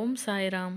ஓம் சாய்ராம்.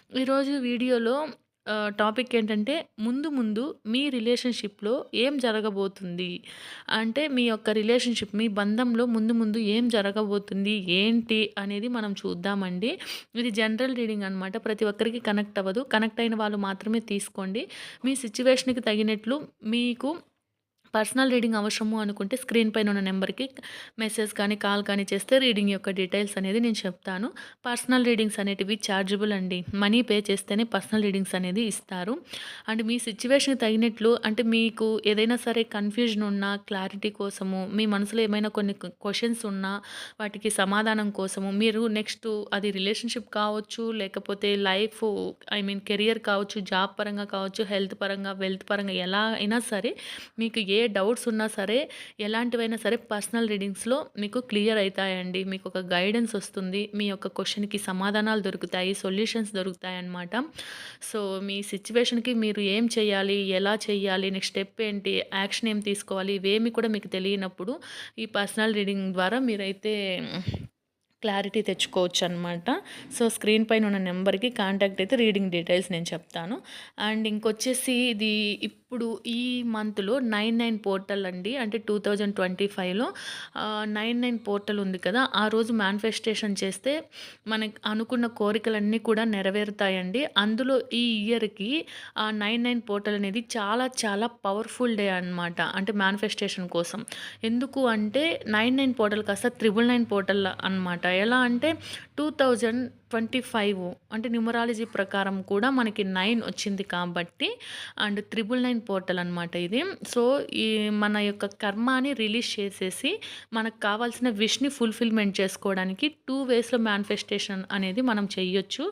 ఈరోజు వీడియోలో టాపిక్ ఏంటంటే ముందు ముందు మీ రిలేషన్షిప్లో ఏం జరగబోతుంది? అంటే మీ యొక్క రిలేషన్షిప్ మీ బంధంలో ముందు ముందు ఏం జరగబోతుంది? ఏంటి? అనేది మనం చూద్దామండి. ఇది జనరల్ రీడింగ్ అనమాట ప్రతి ఒక్కరికి కనెక్ట్ అవ్వదు. కనెక్ట్ అయిన వాళ్ళు మాత్రమే తీసుకోండి. మీ సిచ్యువేషన్కి తగినట్లు మీకు పర్సనల్ రీడింగ్ అవసరము అనుకుంటే స్క్రీన్ పైన ఉన్న నెంబర్కి మెసేజ్ కానీ కాల్ కానీ చేస్తే రీడింగ్ యొక్క డీటెయిల్స్ అనేది నేను చెప్తాను. పర్సనల్ రీడింగ్స్ అనేటివి ఛార్జబుల్ అండి. మనీ పే చేస్తేనే పర్సనల్ రీడింగ్స్ అనేది ఇస్తారు. అండ్ మీ సిచ్యువేషన్కి తగినట్లు అంటే మీకు ఏదైనా సరే కన్ఫ్యూజన్ ఉన్నా క్లారిటీ కోసము మీ మనసులో ఏమైనా కొన్ని క్వశ్చన్స్ ఉన్నా వాటికి సమాధానం కోసము మీరు నెక్స్ట్ అది రిలేషన్షిప్ కావచ్చు లేకపోతే లైఫ్ ఐ మీన్ కెరియర్ కావచ్చు జాబ్ పరంగా కావచ్చు హెల్త్ పరంగా వెల్త్ పరంగా ఎలా అయినా సరే మీకు ఏ డౌట్స్ ఉన్నా సరే ఎలాంటివైనా సరే పర్సనల్ రీడింగ్స్లో మీకు క్లియర్ అవుతాయండి. మీకు ఒక గైడెన్స్ వస్తుంది. మీ యొక్క క్వశ్చన్కి సమాధానాలు దొరుకుతాయి సొల్యూషన్స్ దొరుకుతాయి అన్నమాట. సో మీ సిచ్యువేషన్కి మీరు ఏం చేయాలి ఎలా చేయాలి నెక్స్ట్ స్టెప్ ఏంటి యాక్షన్ ఏం తీసుకోవాలి ఇవేమి కూడా మీకు తెలియనప్పుడు ఈ పర్సనల్ రీడింగ్ ద్వారా మీరైతే క్లారిటీ తెచ్చుకోవచ్చు అనమాట సో స్క్రీన్ పైన ఉన్న నెంబర్కి కాంటాక్ట్ అయితే రీడింగ్ డీటెయిల్స్ నేను చెప్తాను. అండ్ ఇంకొచ్చేసి ఇది ఇప్పుడు ఈ మంత్లో నైన్ నైన్ పోర్టల్ అండి. అంటే టూ థౌజండ్ ట్వంటీ ఫైవ్లో నైన్ నైన్ పోర్టల్ ఉంది కదా. ఆ రోజు మేనిఫెస్టేషన్ చేస్తే మనకి అనుకున్న కోరికలన్నీ కూడా నెరవేరుతాయండి. అందులో ఈ ఇయర్కి ఆ నైన్ నైన్ పోర్టల్ అనేది చాలా చాలా పవర్ఫుల్ డే అనమాట అంటే మేనిఫెస్టేషన్ కోసం. ఎందుకు అంటే నైన్ నైన్ పోర్టల్ కాస్త త్రిబుల్ నైన్ పోర్టల్ అనమాట ఎలా అంటే టూ థౌజండ్ ట్వంటీ ఫైవ్ అంటే న్యూమరాలజీ ప్రకారం కూడా మనకి నైన్ వచ్చింది కాబట్టి అండ్ త్రిబుల్ నైన్ పోర్టల్ అనమాట ఇది. సో ఈ మన యొక్క కర్మాని రిలీజ్ చేసేసి మనకు కావాల్సిన విష్ని ఫుల్ఫిల్మెంట్ చేసుకోవడానికి టూ వేస్లో మేనిఫెస్టేషన్ అనేది మనం చెయ్యొచ్చు.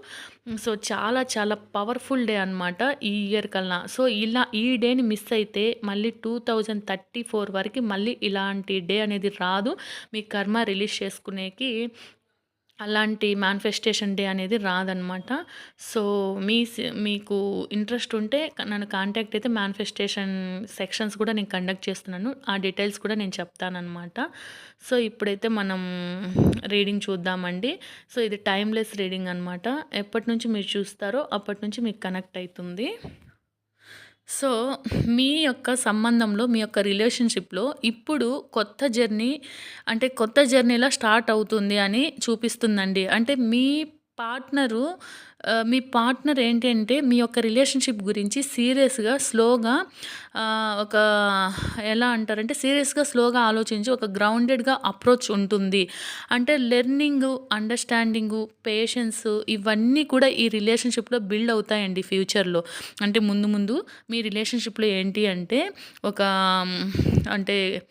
సో చాలా చాలా పవర్ఫుల్ డే అనమాట ఈ ఇయర్ కల్లా. సో ఇలా ఈ డేని మిస్ అయితే మళ్ళీ టూ థౌజండ్ థర్టీ ఫోర్ వరకు మళ్ళీ ఇలాంటి డే అనేది రాదు. మీ కర్మ రిలీజ్ చేసుకునేకి అలాంటి మేనిఫెస్టేషన్ డే అనేది రాదనమాట సో మీ మీకు ఇంట్రెస్ట్ ఉంటే నన్ను కాంటాక్ట్ అయితే మేనిఫెస్టేషన్ సెక్షన్స్ కూడా నేను కండక్ట్ చేస్తున్నాను. ఆ డీటెయిల్స్ కూడా నేను చెప్తానమాట సో ఇప్పుడైతే మనం రీడింగ్ చూద్దామండి. సో ఇది టైమ్లెస్ రీడింగ్ అనమాట ఎప్పటి నుంచి మీరు చూస్తారో అప్పటి నుంచి మీకు కనెక్ట్ అవుతుంది. సో మీ యొక్క సంబంధంలో మీ యొక్క రిలేషన్షిప్లో ఇప్పుడు కొత్త జర్నీ అంటే కొత్త జర్నీలా స్టార్ట్ అవుతుంది అని చూపిస్తుందండి. అంటే మీ పార్ట్నరు మీ పార్ట్నర్ ఏంటంటే మీ యొక్క రిలేషన్షిప్ గురించి సీరియస్గా స్లోగా ఒక ఎలా అంటారంటే సీరియస్గా స్లోగా ఆలోచించి ఒక గ్రౌండెడ్గా అప్రోచ్ ఉంటుంది. అంటే లెర్నింగ్ అండర్స్టాండింగు పేషెన్స్ ఇవన్నీ కూడా ఈ రిలేషన్షిప్లో బిల్డ్ అవుతాయండి ఫ్యూచర్లో. అంటే ముందు ముందు మీ రిలేషన్షిప్లో ఏంటి అంటే ఒక అంటే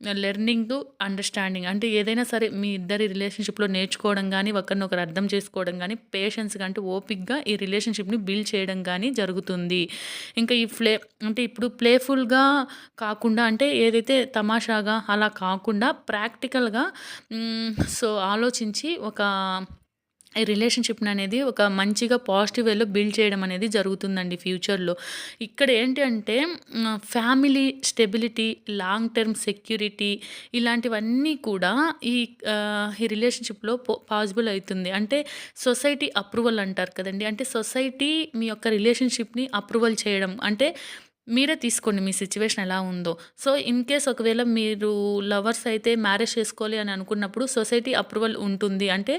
లెర్నింగ్ టు అండర్స్టాండింగ్ అంటే ఏదైనా సరే మీ ఇద్దరి రిలేషన్షిప్లో నేర్చుకోవడం కానీ ఒకరినొకరు అర్థం చేసుకోవడం కానీ పేషెన్స్గా అంటే ఓపిక్గా ఈ రిలేషన్షిప్ని బిల్డ్ చేయడం కానీ జరుగుతుంది. ఇంకా ఈ ప్లే అంటే ఇప్పుడు ప్లేఫుల్గా కాకుండా అంటే ఏదైతే తమాషాగా అలా కాకుండా ప్రాక్టికల్గా సో ఆలోచించి ఒక ఈ రిలేషన్షిప్ని అనేది ఒక మంచిగా పాజిటివ్ వేలో బిల్డ్ చేయడం అనేది జరుగుతుందండి ఫ్యూచర్లో ఇక్కడ ఏంటి అంటే family stability long term security ఇలాంటివన్నీ కూడా ఈ ఈ రిలేషన్షిప్లో పాసిబుల్ అవుతుంది. అంటే సొసైటీ అప్రూవల్ అంటారు కదండి. అంటే సొసైటీ మీ యొక్క రిలేషన్షిప్ని అప్రూవల్ చేయడం. అంటే మీరే తీసుకోండి మీ సిచ్యువేషన్ ఎలా ఉందో. సో ఇన్ కేస్ ఒకవేళ మీరు లవర్స్ అయితే మ్యారేజ్ చేసుకోవాలి అని అనుకున్నప్పుడు సొసైటీ అప్రూవల్ ఉంటుంది అంటే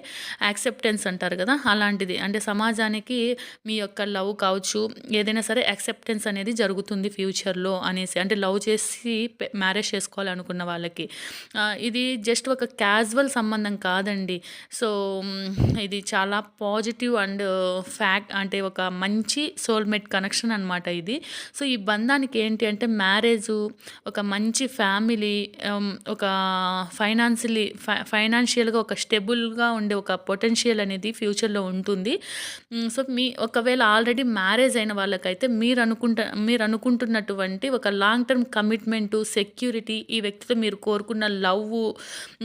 యాక్సెప్టెన్స్ అంటారు కదా అలాంటిది. అంటే సమాజానికి మీ యొక్క లవ్ కావచ్చు ఏదైనా సరే యాక్సెప్టెన్స్ అనేది జరుగుతుంది ఫ్యూచర్లో అనేసి. అంటే లవ్ చేసి మ్యారేజ్ చేసుకోవాలి అనుకున్న వాళ్ళకి. ఇది జస్ట్ ఒక క్యాజువల్ సంబంధం కాదండి. సో ఇది చాలా పాజిటివ్ అండ్ ఫ్యాక్ట్ అంటే ఒక మంచి సోల్మేట్ కనెక్షన్ అనమాట ఇది. సో ఈ బంధానికి ఏంటి అంటే మ్యారేజు, ఒక మంచి ఫ్యామిలీ ఒక ఫైనాన్షియలీ ఫై ఫైనాన్షియల్‌గా ఒక స్టెబుల్‌గా ఉండే ఒక పొటెన్షియల్ అనేది ఫ్యూచర్‌లో ఉంటుంది. సో, మీ ఒకవేళ ఆల్రెడీ మ్యారేజ్ అయిన వాళ్ళకైతే మీరు అనుకుంట మీరు అనుకుంటున్నటువంటి ఒక లాంగ్ టర్మ్ కమిట్మెంటు, సెక్యూరిటీ ఈ వ్యక్తితో మీరు కోరుకున్న లవ్వు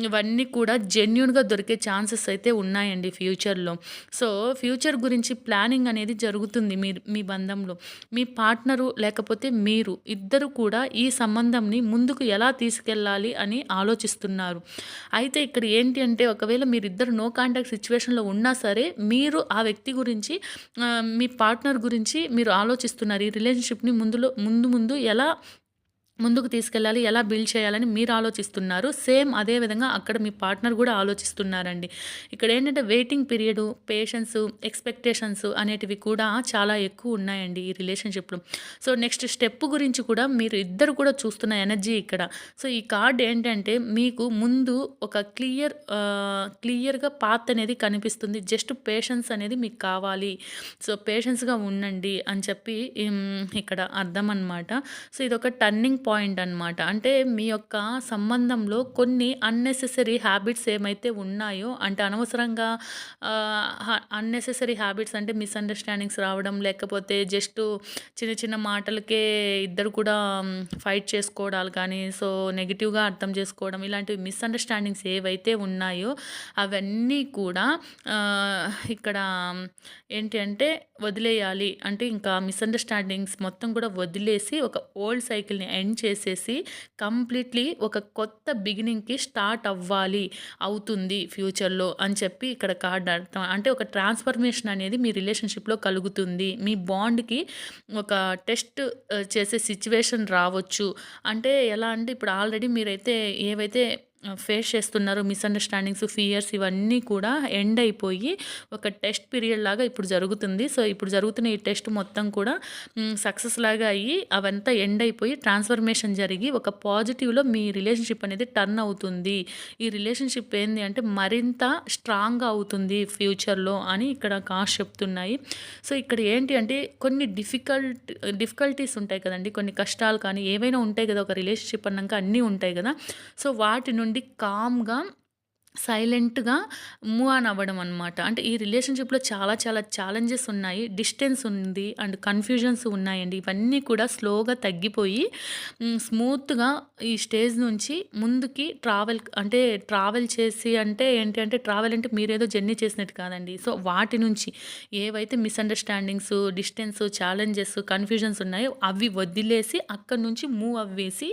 ఇవన్నీ కూడా జెన్యున్గా దొరికే ఛాన్సెస్ అయితే ఉన్నాయండి ఫ్యూచర్‌లో. సో, ఫ్యూచర్ గురించి ప్లానింగ్ అనేది జరుగుతుంది మీరు మీ బంధంలో. మీ పార్ట్నరు లేకపోతే మీరు ఇద్దరు కూడా ఈ సంబంధంని ముందుకు ఎలా తీసుకెళ్ళాలి అని ఆలోచిస్తున్నారు. అయితే ఇక్కడ ఏంటి అంటే ఒకవేళ మీరిద్దరు నో కాంటాక్ట్ సిచ్యువేషన్లో ఉన్నా సరే మీరు ఆ వ్యక్తి గురించి మీ పార్ట్నర్ గురించి మీరు ఆలోచిస్తున్నారు. ఈ రిలేషన్‌షిప్‌ని ముందులో ముందు ముందు ఎలా ముందుకు తీసుకెళ్ళాలి, ఎలా బిల్డ్ చేయాలని మీరు ఆలోచిస్తున్నారు. సేమ్ అదే విధంగా అక్కడ మీ పార్ట్నర్ కూడా ఆలోచిస్తున్నారండి. ఇక్కడ ఏంటంటే వెయిటింగ్ పీరియడు, పేషెన్సు, ఎక్స్‌పెక్టేషన్స్ అనేటివి కూడా చాలా ఎక్కువ ఉన్నాయండి ఈ రిలేషన్‌షిప్‌లో. సో, నెక్స్ట్ స్టెప్ గురించి కూడా మీరు ఇద్దరు కూడా చూస్తున్న ఎనర్జీ ఇక్కడ. సో, ఈ కార్డ్ ఏంటంటే మీకు ముందు ఒక క్లియర్ క్లియర్‌గా పాత్ అనేది కనిపిస్తుంది. జస్ట్ పేషెన్స్ అనేది మీకు కావాలి. సో, పేషెన్స్‌గా ఉండండి అని చెప్పి ఇక్కడ అర్థం అనమాట. సో, ఇది ఒక టర్నింగ్ పాయింట్ అనమాట. అంటే మీ యొక్క సంబంధంలో కొన్ని అన్నెసెసరీ హ్యాబిట్స్ ఏమైతే ఉన్నాయో అంటే అనవసరంగా అన్నెసెసరీ హ్యాబిట్స్ అంటే మిస్‌అండర్‌స్టాండింగ్స్ రావడం, లేకపోతే జస్ట్ చిన్న చిన్న మాటలకే ఇద్దరు కూడా ఫైట్ చేసుకోవడాలు కానీ, సో, నెగిటివ్గా అర్థం చేసుకోవడం ఇలాంటివి మిస్‌అండర్‌స్టాండింగ్స్ ఏవైతే ఉన్నాయో అవన్నీ కూడా ఇక్కడ ఏంటి అంటే వదిలేయాలి. అంటే ఇంకా మిస్‌అండర్‌స్టాండింగ్స్ మొత్తం కూడా వదిలేసి ఒక ఓల్డ్ సైకిల్‌ని ఎండ్ చేసేసి కంప్లీట్‌లీ ఒక కొత్త బిగినింగ్‌కి స్టార్ట్ అవ్వాలి. అవుతుంది ఫ్యూచర్‌లో అని చెప్పి ఇక్కడ కార్డ్ అర్థం. అంటే ఒక ట్రాన్స్‌ఫర్మేషన్ అనేది మీ రిలేషన్‌షిప్‌లో కలుగుతుంది. మీ బాండ్‌కి ఒక టెస్ట్ చేసే సిచ్యువేషన్ రావచ్చు. అంటే ఎలా అంటే ఇప్పుడు ఆల్రెడీ మీరైతే ఏవైతే ఫేస్ చేస్తున్నారు మిస్‌అండర్‌స్టాండింగ్స్, ఫియర్స్ ఇవన్నీ కూడా ఎండ్ అయిపోయి ఒక టెస్ట్ పీరియడ్ లాగా ఇప్పుడు జరుగుతుంది. సో, ఇప్పుడు జరుగుతున్న ఈ టెస్ట్ మొత్తం కూడా సక్సెస్ లాగా అయ్యి అవంతా ఎండ్ అయిపోయి ట్రాన్స్‌ఫర్మేషన్ జరిగి ఒక పాజిటివ్‌లో మీ రిలేషన్‌షిప్ అనేది టర్న్ అవుతుంది. ఈ రిలేషన్‌షిప్ ఏంది అంటే మరింత స్ట్రాంగ్‌గా అవుతుంది ఫ్యూచర్‌లో అని ఇక్కడ కాస్ట్ చెప్తున్నాయి. సో, ఇక్కడ ఏంటి అంటే కొన్ని డిఫికల్ట్ డిఫికల్టీస్ ఉంటాయి కదండి కొన్ని కష్టాలు కానీ ఏవైనా ఉంటాయి కదా! ఒక రిలేషన్‌షిప్ అన్నాక అన్నీ ఉంటాయి కదా సో, వాటి నుండి కామ్‌గా సైలెంట్‌గా మూవ్ ఆన్ అవ్వడం అనమాట. అంటే ఈ రిలేషన్‌షిప్‌లో చాలా చాలా ఛాలెంజెస్ ఉన్నాయి. డిస్టెన్స్ ఉంది అండ్ కన్‌ఫ్యూజన్స్ ఉన్నాయండి. ఇవన్నీ కూడా స్లోగా తగ్గిపోయి స్మూత్‌గా ఈ స్టేజ్ నుంచి ముందుకి ట్రావెల్ అంటే ట్రావెల్ చేసి అంటే ఏంటి అంటే ట్రావెల్ అంటే మీరేదో జర్నీ చేసినట్టు కాదండి. సో, వాటి నుంచి ఏవైతే మిస్‌అండర్‌స్టాండింగ్స్, డిస్టెన్స్, ఛాలెంజెస్, కన్‌ఫ్యూజన్స్ ఉన్నాయో అవి వదిలేసి అక్కడి నుంచి మూవ్ అవ్వేసి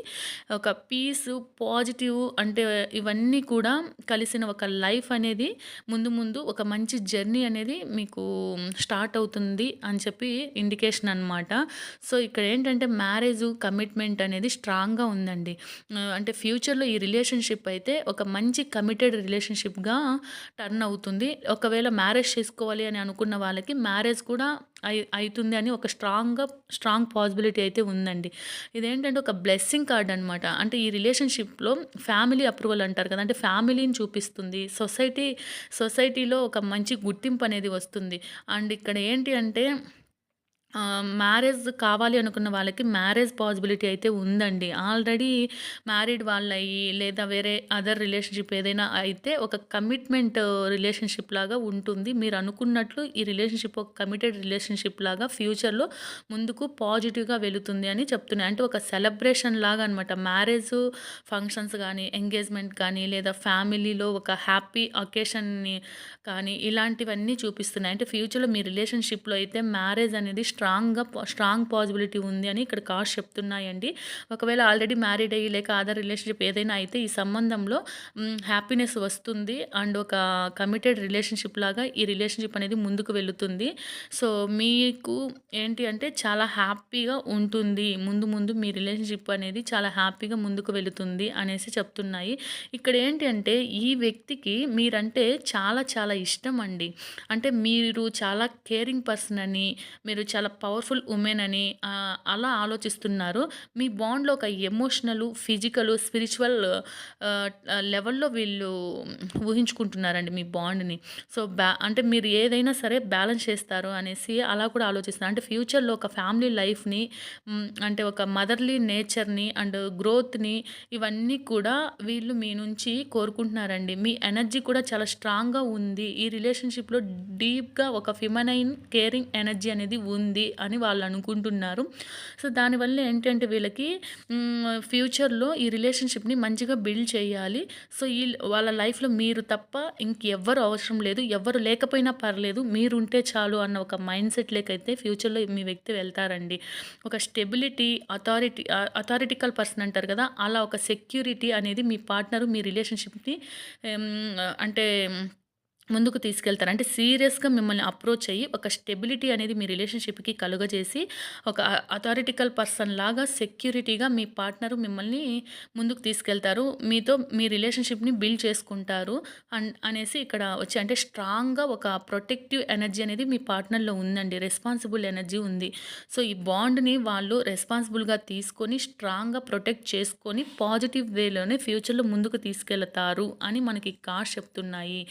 ఒక పీసు, పాజిటివ్ అంటే ఇవన్నీ కూడా కలిసి చేసిన ఒక లైఫ్ అనేది ముందు ముందు ఒక మంచి జర్నీ అనేది మీకు స్టార్ట్ అవుతుంది అని చెప్పి ఇండికేషన్ అనమాట. సో, ఇక్కడ ఏంటంటే మ్యారేజ్ కమిట్మెంట్ అనేది స్ట్రాంగ్‌గా ఉందండి. అంటే ఫ్యూచర్‌లో ఈ రిలేషన్‌షిప్ అయితే ఒక మంచి కమిటెడ్ రిలేషన్‌షిప్‌గా టర్న్ అవుతుంది. ఒకవేళ మ్యారేజ్ చేసుకోవాలి అని అనుకున్న వాళ్ళకి మ్యారేజ్ కూడా అయి అని ఒక స్ట్రాంగ్‌గా స్ట్రాంగ్ పాసిబిలిటీ అయితే ఉందండి. ఇదేంటంటే ఒక బ్లెస్సింగ్ కార్డ్ అనమాట. అంటే ఈ రిలేషన్‌షిప్‌లో ఫ్యామిలీ అప్రూవల్ అంటారు కదా! అంటే ఫ్యామిలీని కనిపిస్తుంది సొసైటీ సొసైటీలో ఒక మంచి గుర్తింపు అనేది వస్తుంది. అండ్ ఇక్కడ ఏంటి అంటే మ్యారేజ్ కావాలి అనుకున్న వాళ్ళకి మ్యారేజ్ పాసిబిలిటీ అయితే ఉందండి. ఆల్రెడీ మ్యారీడ్ వాళ్ళయ్యి లేదా వేరే అదర్ రిలేషన్‌షిప్ ఏదైనా అయితే ఒక కమిట్మెంట్ రిలేషన్‌షిప్ లాగా ఉంటుంది. మీరు అనుకున్నట్లు ఈ రిలేషన్‌షిప్ ఒక కమిటెడ్ రిలేషన్‌షిప్ లాగా ఫ్యూచర్‌లో ముందుకు పాజిటివ్‌గా వెళుతుంది అని చెప్తున్నాయి. అంటే ఒక సెలబ్రేషన్ లాగా అనమాట. మ్యారేజ్ ఫంక్షన్స్ కానీ ఎంగేజ్‌మెంట్ కానీ లేదా ఫ్యామిలీలో ఒక హ్యాపీ అకేషన్‌ని కానీ ఇలాంటివన్నీ చూపిస్తున్నాయి. అంటే ఫ్యూచర్‌లో మీ రిలేషన్‌షిప్‌లో అయితే మ్యారేజ్ అనేది స్ట్రాంగ్‌గా పా స్ట్రాంగ్ పాజిబిలిటీ ఉంది అని ఇక్కడ కార్డ్స్ చెప్తున్నాయండి. ఒకవేళ ఆల్రెడీ మ్యారీడ్ అయ్యి లేక అదర్ రిలేషన్‌షిప్ ఏదైనా అయితే ఈ సంబంధంలో హ్యాపీనెస్ వస్తుంది. అండ్ ఒక కమిటెడ్ రిలేషన్‌షిప్ లాగా ఈ రిలేషన్‌షిప్ అనేది ముందుకు వెళుతుంది. సో, మీకు ఏంటి అంటే చాలా హ్యాపీగా ఉంటుంది. ముందు ముందు మీ రిలేషన్‌షిప్ అనేది చాలా హ్యాపీగా ముందుకు వెళుతుంది అనేసి చెప్తున్నాయి. ఇక్కడ ఏంటి అంటే ఈ వ్యక్తికి మీరంటే చాలా చాలా ఇష్టం అండి. అంటే మీరు చాలా కేరింగ్ పర్సన్ అని, మీరు చాలా పవర్ఫుల్ ఉమెన్ అని అలా ఆలోచిస్తున్నారు. మీ బాండ్‌లో ఒక ఎమోషనల్ ఫిజికల్ స్పిరిచువల్ లెవెల్‌లో వీళ్ళు ఊహించుకుంటున్నారండి మీ బాండ్‌ని. సో, బ్యా అంటే మీరు ఏదైనా సరే బ్యాలెన్స్ చేస్తారు అనేసి అలా కూడా ఆలోచిస్తున్నారు. అంటే ఫ్యూచర్‌లో ఒక ఫ్యామిలీ లైఫ్‌ని అంటే ఒక మదర్‌లీ నేచర్‌ని అండ్ గ్రోత్‌ని ఇవన్నీ కూడా వీళ్ళు మీ నుంచి కోరుకుంటున్నారండి. మీ ఎనర్జీ కూడా చాలా స్ట్రాంగ్‌గా ఉంది. ఈ రిలేషన్‌షిప్‌లో డీప్‌గా ఒక ఫిమనైన్ కేరింగ్ ఎనర్జీ అనేది ఉంది అని వాళ్ళు అనుకుంటున్నారు. సో, దానివల్ల ఏంటంటే వీళ్ళకి ఫ్యూచర్‌లో ఈ రిలేషన్‌షిప్‌ని మంచిగా బిల్డ్ చేయాలి. సో, ఈ వాళ్ళ లైఫ్‌లో మీరు తప్ప ఇంకెవ్వరు అవసరం లేదు. ఎవ్వరు లేకపోయినా పర్లేదు. మీరు ఉంటే చాలు అన్న ఒక మైండ్ సెట్‌లోకైతే ఫ్యూచర్‌లో మీ వ్యక్తి వెళ్తారండి. ఒక స్టెబిలిటీ, అథారిటీ అథారిటికల్ పర్సన్ అంటారు కదా! అలా ఒక సెక్యూరిటీ అనేది మీ పార్ట్నరు మీ రిలేషన్‌షిప్‌ని అంటే ముందుకు తీసుకెళ్తారు. అంటే సీరియస్‌గా మిమ్మల్ని అప్రోచ్ అయ్యి ఒక స్టెబిలిటీ అనేది మీ రిలేషన్‌షిప్‌కి కలుగజేసి ఒక అథారిటికల్ పర్సన్ లాగా సెక్యూరిటీగా మీ పార్ట్నరు మిమ్మల్ని ముందుకు తీసుకెళ్తారు. మీతో మీ రిలేషన్‌షిప్‌ని బిల్డ్ చేసుకుంటారు. అండ్ అనేసి ఇక్కడ వచ్చి అంటే స్ట్రాంగ్‌గా ఒక ప్రొటెక్టివ్ ఎనర్జీ అనేది మీ పార్ట్నర్‌లో ఉందండి. రెస్పాన్సిబుల్ ఎనర్జీ ఉంది. సో, ఈ బాండ్‌ని వాళ్ళు రెస్పాన్సిబుల్‌గా తీసుకొని స్ట్రాంగ్‌గా ప్రొటెక్ట్ చేసుకొని పాజిటివ్ వేలోనే ఫ్యూచర్‌లో ముందుకు తీసుకెళ్తారు అని మనకి కార్డ్స్ చెప్తున్నాయి.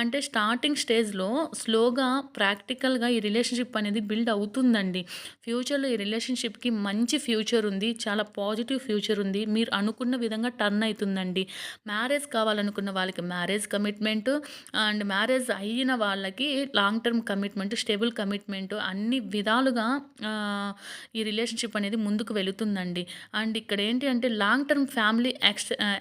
అంటే స్టార్టింగ్ స్టేజ్‌లో స్లోగా ప్రాక్టికల్‌గా ఈ రిలేషన్‌షిప్ అనేది బిల్డ్ అవుతుందండి. ఫ్యూచర్‌లో ఈ రిలేషన్‌షిప్‌కి మంచి ఫ్యూచర్ ఉంది. చాలా పాజిటివ్ ఫ్యూచర్ ఉంది. మీరు అనుకున్న విధంగా టర్న్ అవుతుందండి మ్యారేజ్ కావాలనుకున్న వాళ్ళకి మ్యారేజ్ కమిట్మెంట్ అండ్ మ్యారేజ్ అయిన వాళ్ళకి long term commitment, stable commitment అన్ని విధాలుగా ఈ రిలేషన్‌షిప్ అనేది ముందుకు వెళుతుందండి. అండ్ ఇక్కడ ఏంటి అంటే లాంగ్ టర్మ్ ఫ్యామిలీ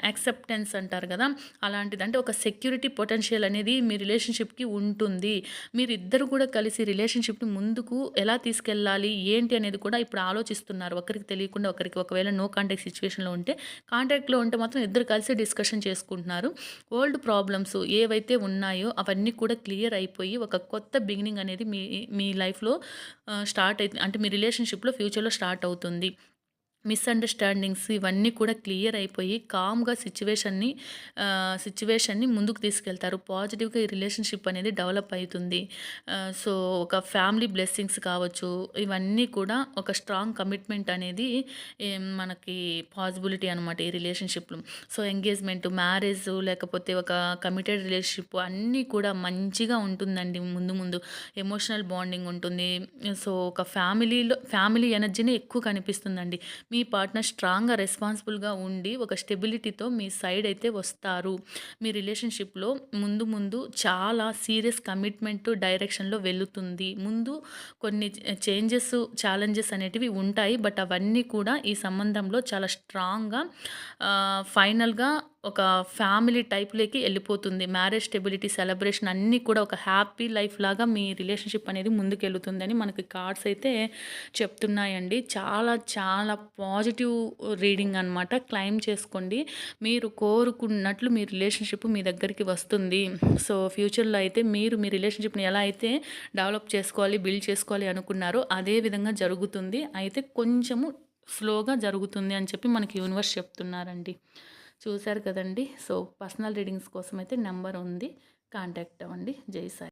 యాక్సెప్టెన్స్ అంటారు కదా! అలాంటిది. అంటే ఒక సెక్యూరిటీ పొటెన్షియల్ అనేది మీ రిలేషన్‌షిప్‌కి ఉంటుంది. మీరిద్దరు కూడా కలిసి రిలేషన్‌షిప్‌ని ముందుకు ఎలా తీసుకెళ్ళాలి, ఏంటి అనేది కూడా ఇప్పుడు ఆలోచిస్తున్నారు. ఒకరికి తెలియకుండా ఒకరికి ఒకవేళ నో కాంటాక్ట్ సిచ్యువేషన్లో ఉంటే, కాంటాక్ట్‌లో ఉంటే మాత్రం ఇద్దరు కలిసి డిస్కషన్ చేసుకుంటున్నారు. ఓల్డ్ ప్రాబ్లమ్స్ ఏవైతే ఉన్నాయో అవన్నీ కూడా క్లియర్ అయిపోయి ఒక కొత్త బిగినింగ్ అనేది మీ మీ లైఫ్‌లో స్టార్ట్ అయితే అంటే మీ రిలేషన్‌షిప్‌లో ఫ్యూచర్‌లో స్టార్ట్ అవుతుంది. మిస్‌అండర్‌స్టాండింగ్స్ ఇవన్నీ కూడా క్లియర్ అయిపోయి కామ్‌గా సిచ్యువేషన్ని సిచ్యువేషన్ని ముందుకు తీసుకెళ్తారు. పాజిటివ్‌గా ఈ రిలేషన్‌షిప్ అనేది డెవలప్ అవుతుంది సో, ఒక ఫ్యామిలీ బ్లెస్సింగ్స్ కావచ్చు, ఇవన్నీ కూడా ఒక స్ట్రాంగ్ కమిట్మెంట్ అనేది మనకి పాసిబిలిటీ అనమాట ఈ రిలేషన్షిప్లు సో, ఎంగేజ్‌మెంట్, మ్యారేజ్ లేకపోతే ఒక కమిటెడ్ రిలేషన్‌షిప్ అన్నీ కూడా మంచిగా ఉంటుందండి ముందు ముందు. ఎమోషనల్ బాండింగ్ ఉంటుంది. సో, ఒక ఫ్యామిలీలో ఫ్యామిలీ ఎనర్జీనే ఎక్కువ కనిపిస్తుందండి. మీ పార్ట్నర్ స్ట్రాంగ్‌గా రెస్పాన్సిబుల్‌గా ఉండి ఒక స్టెబిలిటీతో మీ సైడ్ అయితే వస్తారు. మీ రిలేషన్‌షిప్‌లో ముందు ముందు చాలా సీరియస్ కమిట్మెంట్ డైరెక్షన్‌లో వెళుతుంది. ముందు కొన్ని చేంజెస్, ఛాలెంజెస్ అనేటివి ఉంటాయి. బట్ అవన్నీ కూడా ఈ సంబంధంలో చాలా స్ట్రాంగ్‌గా ఫైనల్‌గా ఒక ఫ్యామిలీ టైప్‌లోకి వెళ్ళిపోతుంది మ్యారేజ్ స్టెబిలిటీ, సెలబ్రేషన్ అన్నీ కూడా ఒక హ్యాపీ లైఫ్ లాగా మీ రిలేషన్‌షిప్ అనేది ముందుకెళ్తుందని మనకి కార్డ్స్ అయితే చెప్తున్నాయండి. చాలా చాలా పాజిటివ్ రీడింగ్ అనమాట. క్లెయిమ్ చేసుకోండి. మీరు కోరుకున్నట్లు మీ రిలేషన్‌షిప్ మీ దగ్గరికి వస్తుంది. సో, ఫ్యూచర్‌లో అయితే మీరు మీ రిలేషన్‌షిప్‌ని ఎలా అయితే డెవలప్ చేసుకోవాలి, బిల్డ్ చేసుకోవాలి అనుకున్నారో అదే విధంగా జరుగుతుంది. అయితే కొంచెము స్లోగా జరుగుతుంది అని చెప్పి మనకి యూనివర్స్ చెప్తున్నారండి. చూశారు కదండీ! సో, పర్సనల్ రీడింగ్స్ కోసం అయితే నెంబర్ ఉంది. కాంటాక్ట్ అవ్వండి. జై సాయి.